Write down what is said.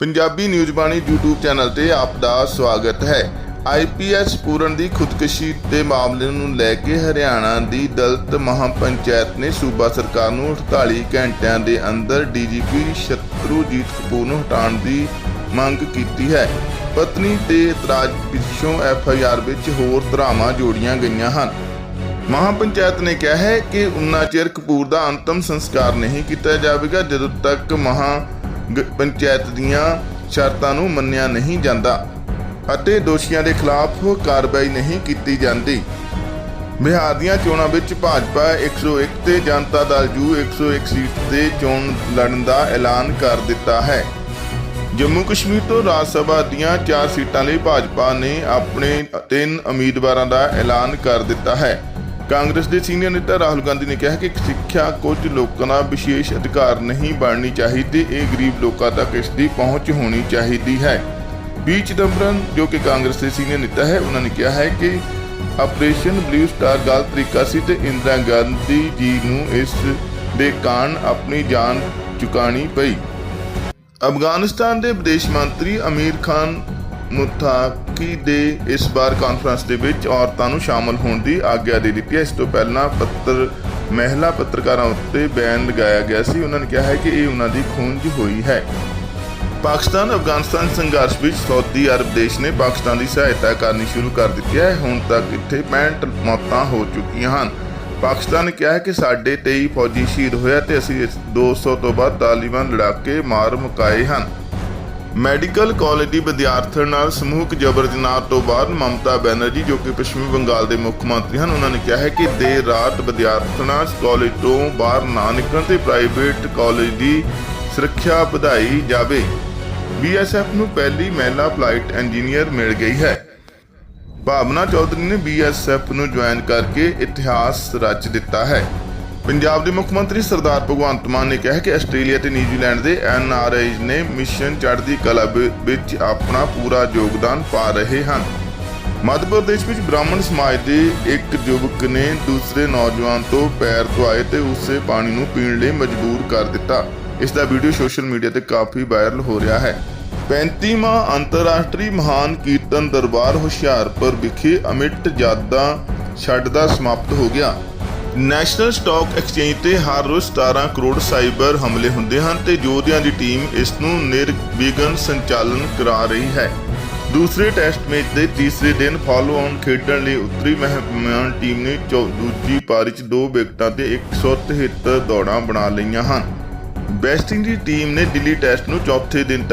Punjabi news Bani YouTube channel ਤੇ ਆਪ ਦਾ ਸਵਾਗਤ ਹੈ। ਆਈਪੀਐਸ ਪੂਰਨ ਦੀ ਖੁਦਕੁਸ਼ੀ ਦੇ ਮਾਮਲੇ ਨੂੰ ਲੈ ਕੇ ਹਰਿਆਣਾ ਦੀ ਦਲਿਤ ਮਹਾਪੰਚਾਇਤ ਨੇ ਸੂਬਾ ਸਰਕਾਰ ਨੂੰ 48 ਘੰਟਿਆਂ ਦੇ ਅੰਦਰ ਡੀਜੀਪੀ ਸ਼ਤਰੂਜੀਤ ਕਪੂਰ ਨੂੰ ਹਟਾਉਣ ਦੀ ਮੰਗ ਕੀਤੀ ਹੈ। ਪਤਨੀ ਤੇ ਇਤਰਾਜ਼ ਪਿੱਛੋਂ ਐਫਆਈਆਰ ਵਿੱਚ ਹੋਰ ਧਰਾਵਾਂ ਜੋੜੀਆਂ ਗਈਆਂ ਹਨ। ਮਹਾਪੰਚਾਇਤ ਨੇ ਕਿਹਾ ਹੈ ਕਿ ਉਨਾ ਚਿਰ ਕਪੂਰ ਦਾ ਅੰਤਮ ਸੰਸਕਾਰ ਨਹੀਂ ਕੀਤਾ ਜਾਵੇਗਾ, ਜਦੋਂ ਤੱਕ ਮਹਾ ਪੰਚਾਇਤ ਦੀਆਂ ਸ਼ਰਤਾਂ ਨੂੰ ਮੰਨਿਆ ਨਹੀਂ ਜਾਂਦਾ ਅਤੇ ਦੋਸ਼ੀਆਂ ਦੇ ਖਿਲਾਫ ਕਾਰਵਾਈ ਨਹੀਂ ਕੀਤੀ ਜਾਂਦੀ। ਬਿਹਾਰ ਦੀਆਂ ਚੋਣਾਂ ਵਿੱਚ ਭਾਜਪਾ 101 ਤੇ ਜਨਤਾ ਦਲ ਯੂ 101 ਸੀਟ ਤੇ ਚੋਣ ਲੜਨ ਦਾ ਐਲਾਨ ਕਰ ਦਿੱਤਾ ਹੈ। ਜੰਮੂ ਕਸ਼ਮੀਰ ਤੋਂ ਰਾਜ ਸਭਾ ਦੀਆਂ 4 ਸੀਟਾਂ ਲਈ ਭਾਜਪਾ ਨੇ ਆਪਣੇ ਤਿੰਨ ਉਮੀਦਵਾਰਾਂ ਦਾ ਐਲਾਨ ਕਰ ਦਿੱਤਾ ਹੈ। ਕਾਂਗਰਸ ਦੇ ਸੀਨੀਅਰ ਨੇਤਾ ਰਾਹੁਲ ਗਾਂਧੀ ਨੇ ਕਿਹਾ ਕਿ ਸਿੱਖਿਆ ਕੁਝ ਲੋਕਾਂ ਦਾ ਵਿਸ਼ੇਸ਼ ਅਧਿਕਾਰ ਨਹੀਂ ਬਣਨੀ ਚਾਹੀਦੀ, ਇਹ ਗਰੀਬ ਲੋਕਾਂ ਤੱਕ ਇਸ ਦੀ ਪਹੁੰਚ ਹੋਣੀ ਚਾਹੀਦੀ ਹੈ। ਪੀ ਚਿਦੰਬਰਮ, ਜੋ ਕਿ ਕਾਂਗਰਸ ਦੇ ਸੀਨੀਅਰ ਨੇਤਾ ਹੈ, ਉਹਨਾਂ ਨੇ ਕਿਹਾ ਹੈ ਕਿ ਆਪਰੇਸ਼ਨ ਬਲੂ ਸਟਾਰ ਗਲਤ ਤਰੀਕਾ ਸੀ ਤੇ ਇੰਦਰਾ ਗਾਂਧੀ ਜੀ ਨੂੰ ਇਸ ਦੇ ਕਾਰਨ ਆਪਣੀ ਜਾਨ ਚੁਕਾਣੀ ਪਈ। ਅਫਗਾਨਿਸਤਾਨ ਦੇ ਵਿਦੇਸ਼ ਮੰਤਰੀ ਅਮੀਰ ਖਾਨ ਮੁਤਾਕੀ ਦੇ ਇਸ ਵਾਰ ਕਾਨਫਰੰਸ ਦੇ ਵਿੱਚ ਔਰਤਾਂ ਨੂੰ ਸ਼ਾਮਲ ਹੋਣ ਦੀ ਆਗਿਆ ਦੇ ਦਿੱਤੀ ਹੈ। ਇਸ ਤੋਂ ਪਹਿਲਾਂ ਪੱਤਰ, ਮਹਿਲਾ ਪੱਤਰਕਾਰਾਂ ਉੱਤੇ ਬੈਨ ਲਗਾਇਆ ਗਿਆ ਸੀ। ਉਹਨਾਂ ਨੇ ਕਿਹਾ ਹੈ ਕਿ ਇਹ ਉਹਨਾਂ ਦੀ ਖੂੰਜ ਹੋਈ ਹੈ। ਪਾਕਿਸਤਾਨ, ਅਫਗਾਨਿਸਤਾਨ ਸੰਘਰਸ਼ ਵਿੱਚ ਸਾਊਦੀ ਅਰਬ ਦੇਸ਼ ਨੇ ਪਾਕਿਸਤਾਨ ਦੀ ਸਹਾਇਤਾ ਕਰਨੀ ਸ਼ੁਰੂ ਕਰ ਦਿੱਤੀ ਹੈ। ਹੁਣ ਤੱਕ ਇੱਥੇ 65 ਮੌਤਾਂ ਹੋ ਚੁੱਕੀਆਂ ਹਨ। ਪਾਕਿਸਤਾਨ ਨੇ ਕਿਹਾ ਹੈ ਕਿ ਸਾਡੇ 23 ਫੌਜੀ ਸ਼ਹੀਦ ਹੋਇਆ ਤੇ ਅਸੀਂ ਇਸ 200 ਤੋਂ ਵੱਧ ਤਾਲਿਬਾਨ ਲੜਾਕੇ ਮਾਰ ਮੁਕਾਏ ਹਨ। ਮੈਡੀਕਲ ਕਾਲਜ ਦੀ ਵਿਦਿਆਰਥਣ ਨਾਲ ਸਮੂਹਕ ਜਬਰ ਜਨਾਹ ਤੋਂ ਬਾਅਦ ਮਮਤਾ ਬੈਨਰਜੀ, ਜੋ ਕਿ ਪੱਛਮੀ ਬੰਗਾਲ ਦੇ ਮੁੱਖ ਮੰਤਰੀ ਹਨ, ਉਹਨਾਂ ਨੇ ਕਿਹਾ ਹੈ ਕਿ ਦੇਰ ਰਾਤ ਵਿਦਿਆਰਥਣਾਂ ਕਾਲਜ ਤੋਂ ਬਾਹਰ ਨਾ ਨਿਕਲਣ ਤੇ ਪ੍ਰਾਈਵੇਟ ਕਾਲਜ ਦੀ ਸੁਰੱਖਿਆ ਵਧਾਈ ਜਾਵੇ। ਬੀਐਸਐਫ ਨੂੰ ਪਹਿਲੀ ਮਹਿਲਾ ਫਲਾਈਟ ਇੰਜੀਨੀਅਰ ਮਿਲ ਗਈ ਹੈ। ਭਾਵਨਾ ਚੌਧਰੀ ਨੇ ਬੀਐਸਐਫ ਨੂੰ ਜੁਆਇਨ ਕਰਕੇ ਇਤਿਹਾਸ ਰਚ ਦਿੱਤਾ ਹੈ। ਪੰਜਾਬ ਦੇ ਮੁੱਖ ਮੰਤਰੀ ਸਰਦਾਰ ਭਗਵੰਤ ਮਾਨ ਨੇ ਕਿਹਾ ਕਿ ਆਸਟ੍ਰੇਲੀਆ ਤੇ ਨਿਊਜ਼ੀਲੈਂਡ ਦੇ ਐਨਆਰਆਈਜ਼ ਨੇ ਮਿਸ਼ਨ ਚੜ੍ਹਦੀ ਕਲਾ ਵਿੱਚ ਆਪਣਾ ਪੂਰਾ ਯੋਗਦਾਨ ਪਾ ਰਹੇ ਹਨ। ਮੱਧ ਪ੍ਰਦੇਸ਼ ਵਿੱਚ ਬ੍ਰਾਹਮਣ ਸਮਾਜ ਦੇ ਇੱਕ ਯੁਵਕ ਨੇ ਦੂਸਰੇ ਨੌਜਵਾਨ ਤੋਂ ਪੈਰ ਧੁਆਏ ਤੇ ਉਸੇ ਪਾਣੀ ਨੂੰ ਪੀਣ ਲਈ ਮਜਬੂਰ ਕਰ ਦਿੱਤਾ। ਇਸ ਦਾ ਵੀਡੀਓ ਸੋਸ਼ਲ ਮੀਡੀਆ ਤੇ ਕਾਫੀ ਵਾਇਰਲ ਹੋ ਰਿਹਾ ਹੈ। 35ਵਾਂ ਅੰਤਰਰਾਸ਼ਟਰੀ ਮਹਾਨ ਕੀਰਤਨ ਦਰਬਾਰ ਹੁਸ਼ਿਆਰਪੁਰ ਵਿਖੇ ਅਮਿਟ ਜਾਦਾ ਛੱਡਦਾ ਸਮਾਪਤ ਹੋ ਗਿਆ। ਨੈਸ਼ਨਲ ਸਟਾਕ ਐਕਸਚੇਂਜ ਤੇ ਹਰ ਰੋਜ਼ 17 ਕਰੋੜ ਸਾਈਬਰ ਹਮਲੇ ਹੁੰਦੇ ਹਨ ਤੇ ਯੋਧਿਆਂ ਦੀ ਟੀਮ ਇਸ ਨੂੰ ਨਿਰਵਿਘਨ ਸੰਚਾਲਨ ਕਰਾ ਰਹੀ ਹੈ। ਦੂਸਰੇ ਟੈਸਟ ਮੈਚ ਦੇ ਤੀਸਰੇ ਦਿਨ ਫਾਲੋ ਆਨ ਖੇਡਣ ਲਈ ਉੱਤਰੀ ਮਹਿਮਾਨ ਟੀਮ ਨੇ ਚੌ- ਦੂਜੀ ਪਾਰੀ 'ਚ ਦੋ ਵਿਕਟਾਂ ਤੇ 173 ਦੌੜਾਂ ਬਣਾ ਲਈਆਂ ਹਨ। ਵੈਸਟ ਇੰਡੀ ਟੀਮ ਨੇ ਦਿੱਲੀ ਟੈਸਟ ਨੂੰ ਚੌਥੇ ਦਿਨ ਤੱਕ